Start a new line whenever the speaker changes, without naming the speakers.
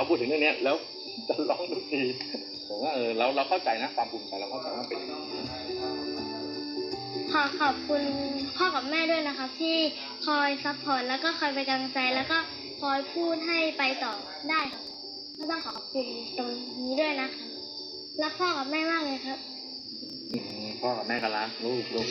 เราพูดถึงเรื่องนี้แล้วจะร้องดนตรีผมว่าเออเราเราเข้าใจนะความภูมิใจเราเข้าใจว่าเป็น
ขอขอบคุณพ่อกับแม่ด้วยนะครับ ที่คอยซัพพอร์ตแล้วก็คอยเป็นกำลังใจแล้วก็คอยพูดให้ไปต่อได้ครับก็ต้องขอบคุณตรงนี้ด้วยนะครับรักพ่อกับแม่มากเลยครับ
พ่อกับแม่ก็รักลูกลูก